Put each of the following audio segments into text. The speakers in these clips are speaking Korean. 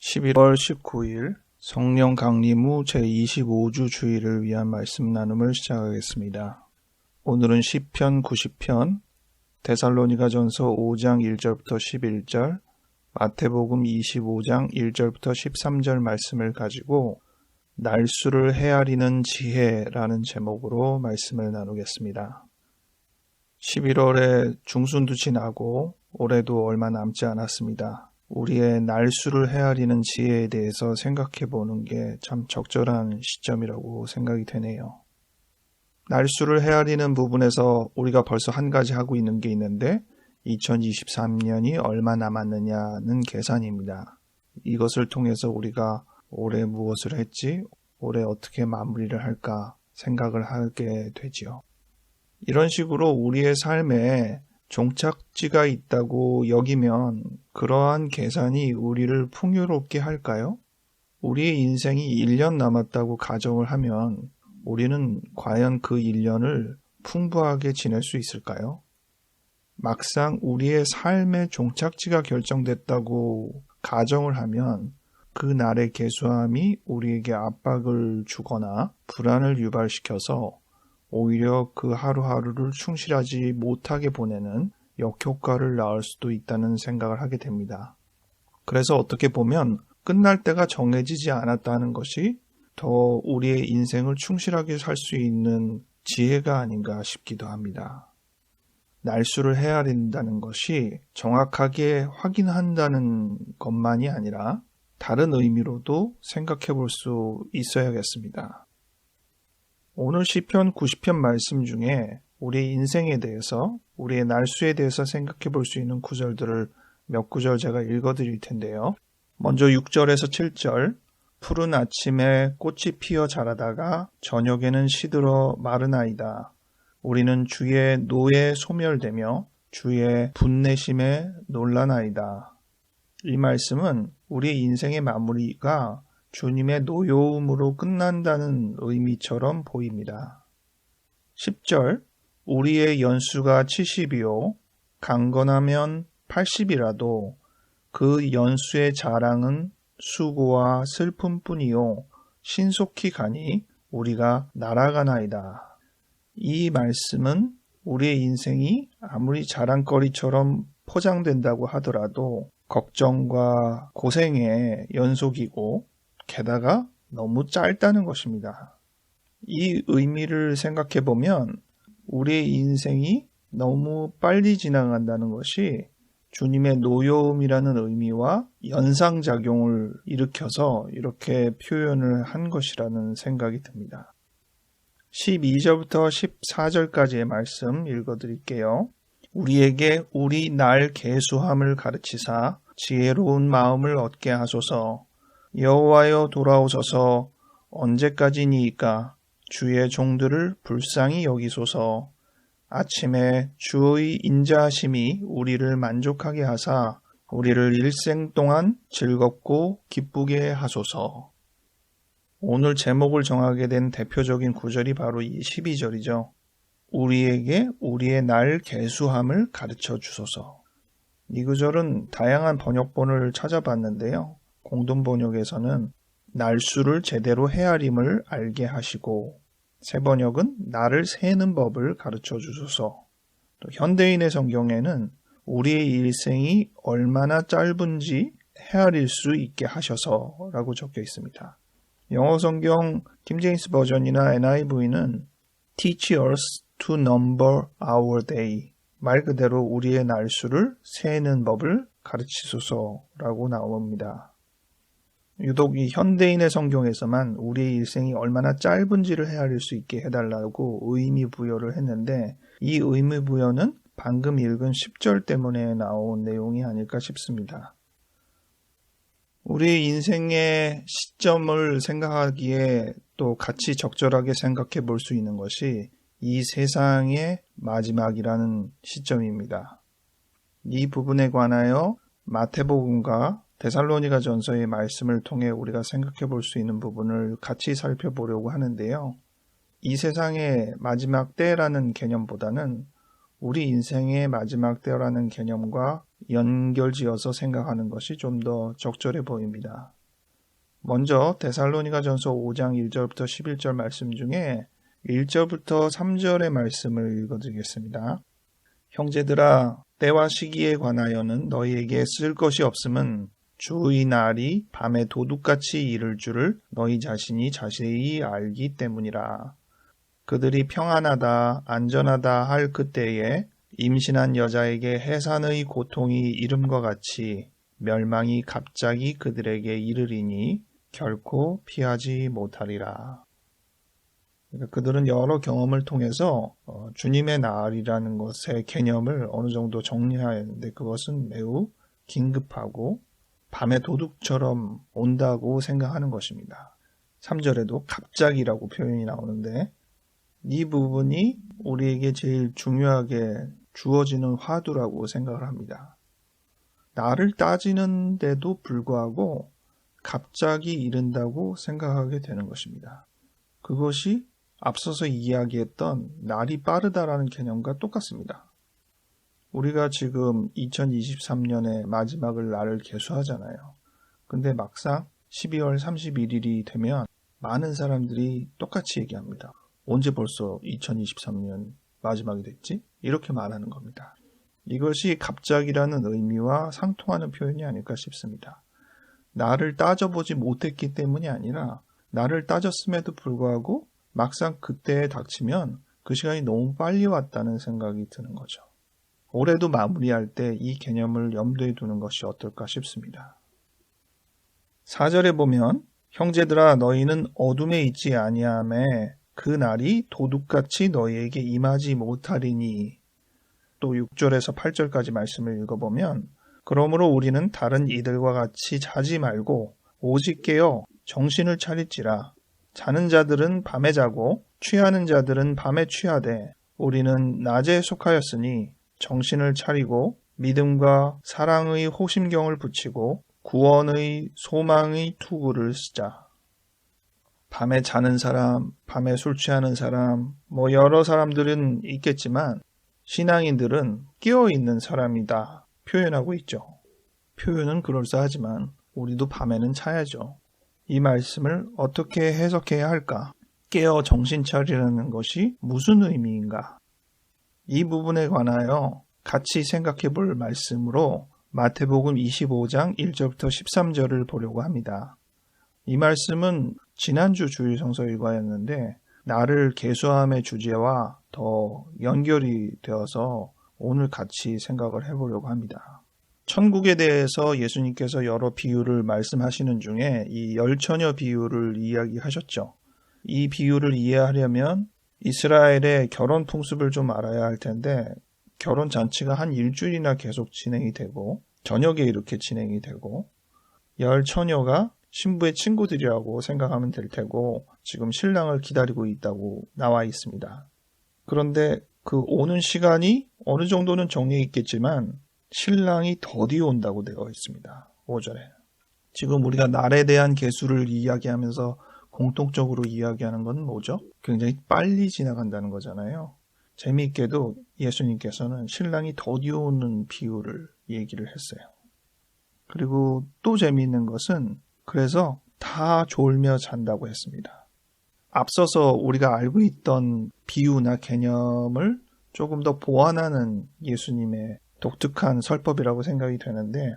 11월 19일 성령 강림 후 제25주 주일을 위한 말씀 나눔을 시작하겠습니다. 오늘은 시편 90편, 데살로니가 전서 5장 1절부터 11절, 마태복음 25장 1절부터 13절 말씀을 가지고 날수를 헤아리는 지혜라는 제목으로 말씀을 나누겠습니다. 11월에 중순도 지나고 올해도 얼마 남지 않았습니다. 우리의 날수를 헤아리는 지혜에 대해서 생각해 보는 게 참 적절한 시점이라고 생각이 되네요. 날수를 헤아리는 부분에서 우리가 벌써 한 가지 하고 있는 게 있는데 2023년이 얼마 남았느냐는 계산입니다. 이것을 통해서 우리가 올해 무엇을 했지, 올해 어떻게 마무리를 할까 생각을 하게 되지요. 이런 식으로 우리의 삶에 종착지가 있다고 여기면 그러한 계산이 우리를 풍요롭게 할까요? 우리의 인생이 1년 남았다고 가정을 하면 우리는 과연 그 1년을 풍부하게 지낼 수 있을까요? 막상 우리의 삶의 종착지가 결정됐다고 가정을 하면 그 날의 개수함이 우리에게 압박을 주거나 불안을 유발시켜서 오히려 그 하루하루를 충실하지 못하게 보내는 역효과를 낳을 수도 있다는 생각을 하게 됩니다. 그래서 어떻게 보면 끝날 때가 정해지지 않았다는 것이 더 우리의 인생을 충실하게 살 수 있는 지혜가 아닌가 싶기도 합니다. 날수를 헤아린다는 것이 정확하게 확인한다는 것만이 아니라 다른 의미로도 생각해 볼 수 있어야겠습니다. 오늘 시편 90편 말씀 중에 우리 인생에 대해서 우리의 날수에 대해서 생각해 볼 수 있는 구절들을 몇 구절 제가 읽어 드릴 텐데요. 먼저 6절에서 7절 푸른 아침에 꽃이 피어 자라다가 저녁에는 시들어 마르나이다. 우리는 주의 노에 소멸되며 주의 분내심에 놀라나이다. 이 말씀은 우리 인생의 마무리가 주님의 노여움으로 끝난다는 의미처럼 보입니다. 10절 우리의 연수가 70이요 강건하면 80이라도 그 연수의 자랑은 수고와 슬픔뿐이요 신속히 가니 우리가 날아가나이다. 이 말씀은 우리의 인생이 아무리 자랑거리처럼 포장된다고 하더라도 걱정과 고생의 연속이고 게다가 너무 짧다는 것입니다. 이 의미를 생각해 보면 우리의 인생이 너무 빨리 지나간다는 것이 주님의 노여움이라는 의미와 연상작용을 일으켜서 이렇게 표현을 한 것이라는 생각이 듭니다. 12절부터 14절까지의 말씀 읽어 드릴게요. 우리에게 우리 날 계수함을 가르치사 지혜로운 마음을 얻게 하소서 여호와여 돌아오소서 언제까지니이까 주의 종들을 불쌍히 여기소서 아침에 주의 인자하심이 우리를 만족하게 하사 우리를 일생 동안 즐겁고 기쁘게 하소서. 오늘 제목을 정하게 된 대표적인 구절이 바로 이 12절이죠. 우리에게 우리의 날 개수함을 가르쳐 주소서. 이 구절은 다양한 번역본을 찾아봤는데요. 공동 번역에서는 날수를 제대로 헤아림을 알게 하시고 세 번역은 나를 세는 법을 가르쳐 주소서. 또 현대인의 성경에는 우리의 일생이 얼마나 짧은지 헤아릴 수 있게 하셔서라고 적혀 있습니다. 영어 성경 킴제임스 버전이나 NIV는 Teach us to number our day 말 그대로 우리의 날수를 세는 법을 가르치소서라고 나옵니다. 유독 이 현대인의 성경에서만 우리의 일생이 얼마나 짧은지를 헤아릴 수 있게 해달라고 의미 부여를 했는데 이 의미 부여는 방금 읽은 10절 때문에 나온 내용이 아닐까 싶습니다. 우리 인생의 시점을 생각하기에 또 같이 적절하게 생각해 볼 수 있는 것이 이 세상의 마지막이라는 시점입니다. 이 부분에 관하여 마태복음과 데살로니가 전서의 말씀을 통해 우리가 생각해 볼 수 있는 부분을 같이 살펴보려고 하는데요. 이 세상의 마지막 때라는 개념보다는 우리 인생의 마지막 때라는 개념과 연결지어서 생각하는 것이 좀 더 적절해 보입니다. 먼저 데살로니가 전서 5장 1절부터 11절 말씀 중에 1절부터 3절의 말씀을 읽어드리겠습니다. 형제들아 때와 시기에 관하여는 너희에게 쓸 것이 없음은 주의 날이 밤에 도둑같이 이를 줄을 너희 자신이 자세히 알기 때문이라. 그들이 평안하다, 안전하다 할 그때에 임신한 여자에게 해산의 고통이 이름과 같이 멸망이 갑자기 그들에게 이르리니 결코 피하지 못하리라. 그러니까 그들은 여러 경험을 통해서 어, 주님의 날이라는 것의 개념을 어느 정도 정리하였는데 그것은 매우 긴급하고 밤의 도둑처럼 온다고 생각하는 것입니다. 3절에도 갑자기라고 표현이 나오는데 이 부분이 우리에게 제일 중요하게 주어지는 화두라고 생각을 합니다. 나를 따지는데도 불구하고 갑자기 이른다고 생각하게 되는 것입니다. 그것이 앞서서 이야기했던 날이 빠르다라는 개념과 똑같습니다. 우리가 지금 2023년의 마지막을 날을 개수하잖아요. 근데 막상 12월 31일이 되면 많은 사람들이 똑같이 얘기합니다. 언제 벌써 2023년 마지막이 됐지? 이렇게 말하는 겁니다. 이것이 갑자기라는 의미와 상통하는 표현이 아닐까 싶습니다. 나를 따져보지 못했기 때문이 아니라 나를 따졌음에도 불구하고 막상 그때에 닥치면 그 시간이 너무 빨리 왔다는 생각이 드는 거죠. 올해도 마무리할 때 이 개념을 염두에 두는 것이 어떨까 싶습니다. 4절에 보면 형제들아 너희는 어둠에 있지 아니함에 그 날이 도둑같이 너희에게 임하지 못하리니 또 6절에서 8절까지 말씀을 읽어보면 그러므로 우리는 다른 이들과 같이 자지 말고 오직 깨어 정신을 차릴지라 자는 자들은 밤에 자고 취하는 자들은 밤에 취하되 우리는 낮에 속하였으니 정신을 차리고 믿음과 사랑의 호심경을 붙이고 구원의 소망의 투구를 쓰자. 밤에 자는 사람, 밤에 술 취하는 사람, 뭐 여러 사람들은 있겠지만 신앙인들은 깨어 있는 사람이다 표현하고 있죠. 표현은 그럴싸하지만 우리도 밤에는 차야죠. 이 말씀을 어떻게 해석해야 할까? 깨어 정신 차리라는 것이 무슨 의미인가? 이 부분에 관하여 같이 생각해 볼 말씀으로 마태복음 25장 1절부터 13절을 보려고 합니다. 이 말씀은 지난주 주일 성서 일과였는데 나를 개수함의 주제와 더 연결이 되어서 오늘 같이 생각을 해보려고 합니다. 천국에 대해서 예수님께서 여러 비유를 말씀하시는 중에 이 열처녀 비유를 이야기하셨죠. 이 비유를 이해하려면 이스라엘의 결혼 풍습을 좀 알아야 할 텐데 결혼 잔치가 한 일주일이나 계속 진행이 되고 저녁에 이렇게 진행이 되고 열 처녀가 신부의 친구들이라고 생각하면 될 테고 지금 신랑을 기다리고 있다고 나와 있습니다. 그런데 그 오는 시간이 어느 정도는 정리해 있겠지만 신랑이 더디 온다고 되어 있습니다. 5절에. 지금 우리가 날에 대한 개수를 이야기하면서 공통적으로 이야기하는 건 뭐죠? 굉장히 빨리 지나간다는 거잖아요. 재미있게도 예수님께서는 신랑이 더디 오는 비유를 얘기를 했어요. 그리고 또 재미있는 것은 그래서 다 졸며 잔다고 했습니다. 앞서서 우리가 알고 있던 비유나 개념을 조금 더 보완하는 예수님의 독특한 설법이라고 생각이 되는데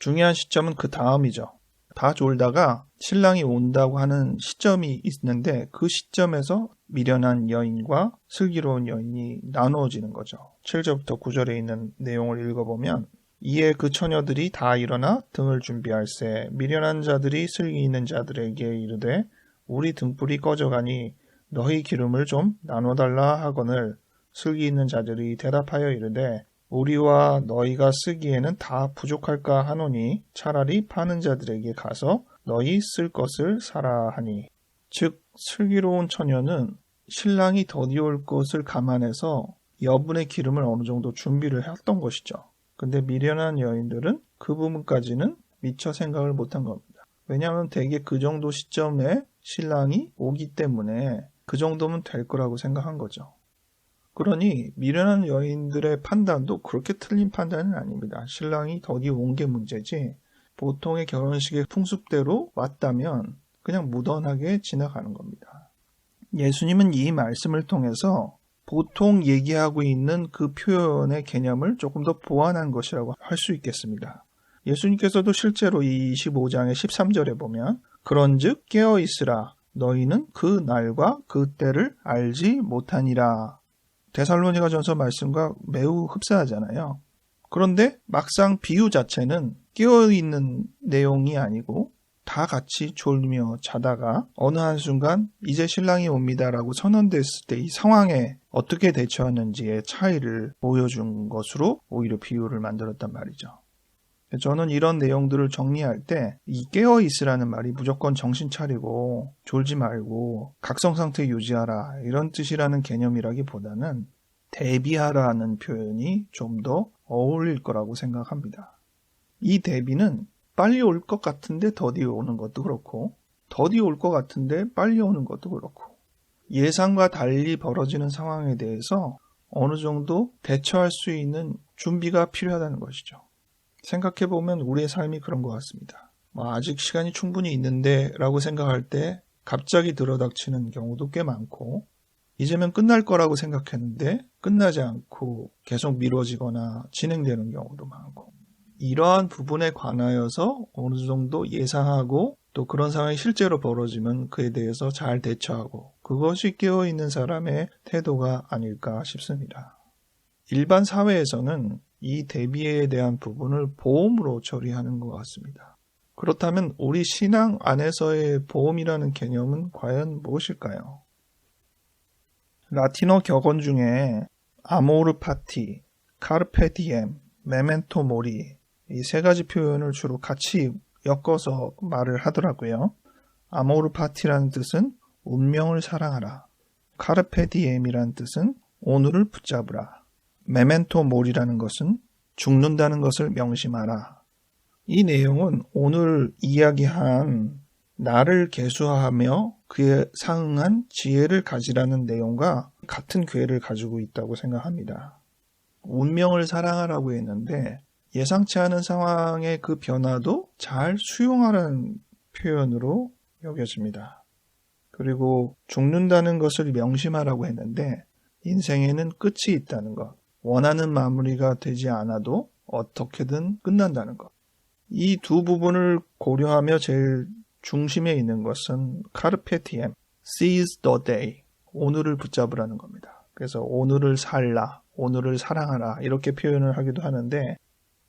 중요한 시점은 그 다음이죠. 다 졸다가 신랑이 온다고 하는 시점이 있는데 그 시점에서 미련한 여인과 슬기로운 여인이 나누어지는 거죠. 7절부터 9절에 있는 내용을 읽어보면 이에 그 처녀들이 다 일어나 등을 준비할세 미련한 자들이 슬기 있는 자들에게 이르되 우리 등불이 꺼져가니 너희 기름을 좀 나눠달라 하거늘 슬기 있는 자들이 대답하여 이르되 우리와 너희가 쓰기에는 다 부족할까 하노니 차라리 파는 자들에게 가서 너희 쓸 것을 사라 하니 즉 슬기로운 처녀는 신랑이 더디올 것을 감안해서 여분의 기름을 어느 정도 준비를 했던 것이죠. 근데 미련한 여인들은 그 부분까지는 미처 생각을 못한 겁니다. 왜냐하면 대개 그 정도 시점에 신랑이 오기 때문에 그 정도면 될 거라고 생각한 거죠. 그러니 미련한 여인들의 판단도 그렇게 틀린 판단은 아닙니다. 신랑이 더디 온 게 문제지 보통의 결혼식의 풍습대로 왔다면 그냥 무던하게 지나가는 겁니다. 예수님은 이 말씀을 통해서 보통 얘기하고 있는 그 표현의 개념을 조금 더 보완한 것이라고 할 수 있겠습니다. 예수님께서도 실제로 이 25장의 13절에 보면 그런즉 깨어 있으라 너희는 그 날과 그 때를 알지 못하니라. 데살로니가 전서 말씀과 매우 흡사하잖아요. 그런데 막상 비유 자체는 깨어 있는 내용이 아니고 다 같이 졸며 자다가 어느 한순간 이제 신랑이 옵니다라고 선언됐을 때 이 상황에 어떻게 대처하는지의 차이를 보여준 것으로 오히려 비유를 만들었단 말이죠. 저는 이런 내용들을 정리할 때 이 깨어 있으라는 말이 무조건 정신 차리고 졸지 말고 각성 상태 유지하라 이런 뜻이라는 개념이라기보다는 대비하라는 표현이 좀 더 어울릴 거라고 생각합니다. 이 대비는 빨리 올 것 같은데 더디 오는 것도 그렇고 더디 올 것 같은데 빨리 오는 것도 그렇고 예상과 달리 벌어지는 상황에 대해서 어느 정도 대처할 수 있는 준비가 필요하다는 것이죠. 생각해보면 우리의 삶이 그런 것 같습니다. 뭐 아직 시간이 충분히 있는데 라고 생각할 때 갑자기 들어닥치는 경우도 꽤 많고 이제면 끝날 거라고 생각했는데 끝나지 않고 계속 미뤄지거나 진행되는 경우도 많고 이러한 부분에 관하여서 어느 정도 예상하고 또 그런 상황이 실제로 벌어지면 그에 대해서 잘 대처하고 그것이 깨어있는 사람의 태도가 아닐까 싶습니다. 일반 사회에서는 이 대비에 대한 부분을 보험으로 처리하는 것 같습니다. 그렇다면 우리 신앙 안에서의 보험이라는 개념은 과연 무엇일까요? 라틴어 격언 중에 아모르 파티, 카르페 디엠, 메멘토 모리 이 세 가지 표현을 주로 같이 엮어서 말을 하더라고요. 아모르 파티라는 뜻은 운명을 사랑하라. 카르페 디엠이라는 뜻은 오늘을 붙잡으라. 메멘토 모리라는 것은 죽는다는 것을 명심하라. 이 내용은 오늘 이야기한 나를 개수하며 그에 상응한 지혜를 가지라는 내용과 같은 괴를 가지고 있다고 생각합니다. 운명을 사랑하라고 했는데 예상치 않은 상황의 그 변화도 잘 수용하라는 표현으로 여겨집니다. 그리고 죽는다는 것을 명심하라고 했는데 인생에는 끝이 있다는 것, 원하는 마무리가 되지 않아도 어떻게든 끝난다는 것. 이 두 부분을 고려하며 제일 중심에 있는 것은 카르페티엠, seize the day, 오늘을 붙잡으라는 겁니다. 그래서 오늘을 살라, 오늘을 사랑하라 이렇게 표현을 하기도 하는데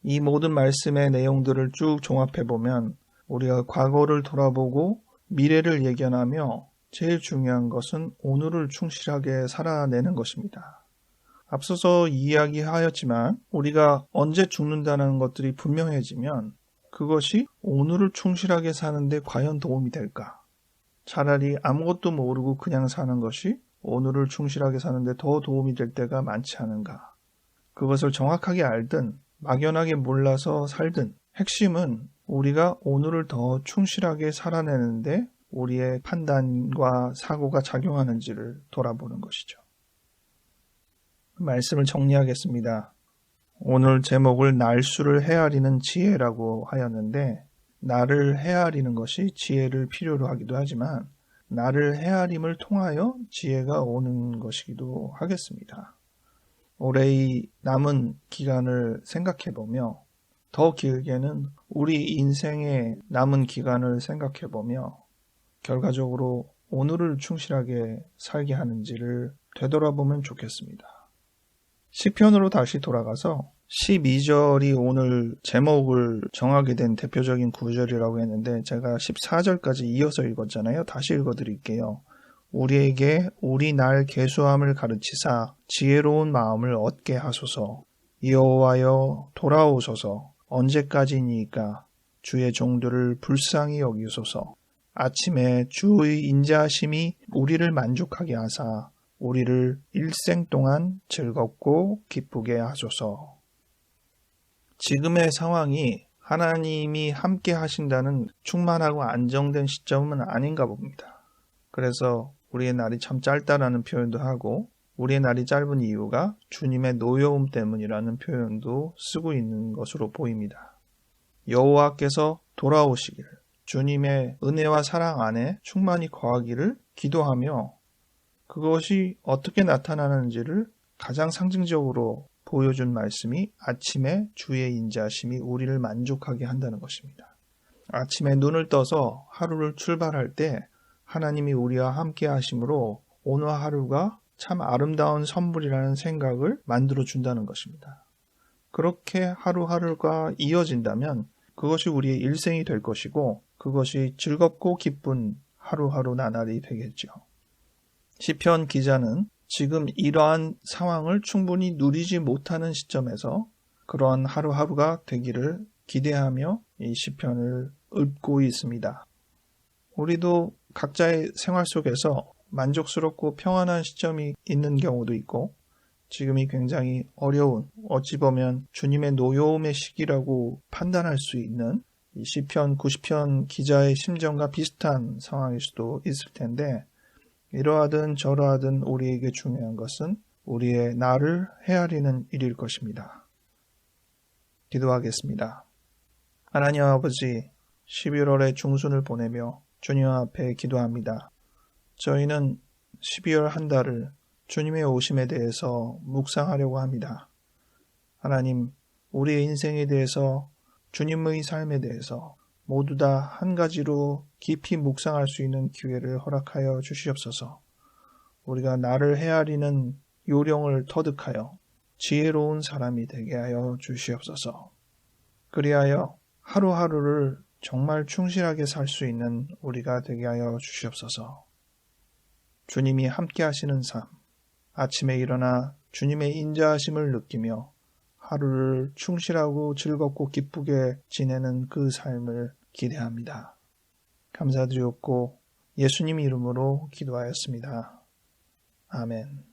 이 모든 말씀의 내용들을 쭉 종합해 보면 우리가 과거를 돌아보고 미래를 예견하며 제일 중요한 것은 오늘을 충실하게 살아내는 것입니다. 앞서서 이야기하였지만 우리가 언제 죽는다는 것들이 분명해지면 그것이 오늘을 충실하게 사는데 과연 도움이 될까? 차라리 아무것도 모르고 그냥 사는 것이 오늘을 충실하게 사는데 더 도움이 될 때가 많지 않은가? 그것을 정확하게 알든 막연하게 몰라서 살든 핵심은 우리가 오늘을 더 충실하게 살아내는데 우리의 판단과 사고가 작용하는지를 돌아보는 것이죠. 말씀을 정리하겠습니다. 오늘 제목을 날수를 헤아리는 지혜라고 하였는데 나를 헤아리는 것이 지혜를 필요로 하기도 하지만 나를 헤아림을 통하여 지혜가 오는 것이기도 하겠습니다. 올해의 남은 기간을 생각해 보며 더 길게는 우리 인생의 남은 기간을 생각해 보며 결과적으로 오늘을 충실하게 살게 하는지를 되돌아보면 좋겠습니다. 시편으로 다시 돌아가서 12절이 오늘 제목을 정하게 된 대표적인 구절이라고 했는데 제가 14절까지 이어서 읽었잖아요. 다시 읽어 드릴게요. 우리에게 우리 날 개수함을 가르치사 지혜로운 마음을 얻게 하소서. 여호와여 돌아오소서. 언제까지니까 주의 종들을 불쌍히 여기소서. 아침에 주의 인자심이 우리를 만족하게 하사 우리를 일생 동안 즐겁고 기쁘게 하소서. 지금의 상황이 하나님이 함께 하신다는 충만하고 안정된 시점은 아닌가 봅니다. 그래서 우리의 날이 참 짧다라는 표현도 하고 우리의 날이 짧은 이유가 주님의 노여움 때문이라는 표현도 쓰고 있는 것으로 보입니다. 여호와께서 돌아오시길 주님의 은혜와 사랑 안에 충만히 거하기를 기도하며 그것이 어떻게 나타나는지를 가장 상징적으로 보여준 말씀이 아침에 주의 인자심이 우리를 만족하게 한다는 것입니다. 아침에 눈을 떠서 하루를 출발할 때 하나님이 우리와 함께 하심으로 오늘 하루가 참 아름다운 선물이라는 생각을 만들어 준다는 것입니다. 그렇게 하루하루가 이어진다면 그것이 우리의 일생이 될 것이고 그것이 즐겁고 기쁜 하루하루 나날이 되겠죠. 시편 기자는 지금 이러한 상황을 충분히 누리지 못하는 시점에서 그러한 하루하루가 되기를 기대하며 이 시편을 읊고 있습니다. 우리도 각자의 생활 속에서 만족스럽고 평안한 시점이 있는 경우도 있고 지금이 굉장히 어려운 어찌 보면 주님의 노여움의 시기라고 판단할 수 있는 시편 90편 기자의 심정과 비슷한 상황일 수도 있을 텐데 이러하든 저러하든 우리에게 중요한 것은 우리의 나를 헤아리는 일일 것입니다. 기도하겠습니다. 하나님 아버지 11월의 중순을 보내며 주님 앞에 기도합니다. 저희는 12월 한 달을 주님의 오심에 대해서 묵상하려고 합니다. 하나님, 우리의 인생에 대해서 주님의 삶에 대해서 모두 다 한 가지로 깊이 묵상할 수 있는 기회를 허락하여 주시옵소서. 우리가 나를 헤아리는 요령을 터득하여 지혜로운 사람이 되게 하여 주시옵소서. 그리하여 하루하루를 정말 충실하게 살 수 있는 우리가 되게 하여 주시옵소서. 주님이 함께 하시는 삶, 아침에 일어나 주님의 인자하심을 느끼며 하루를 충실하고 즐겁고 기쁘게 지내는 그 삶을 기대합니다. 감사드리옵고 예수님 이름으로 기도하였습니다. 아멘.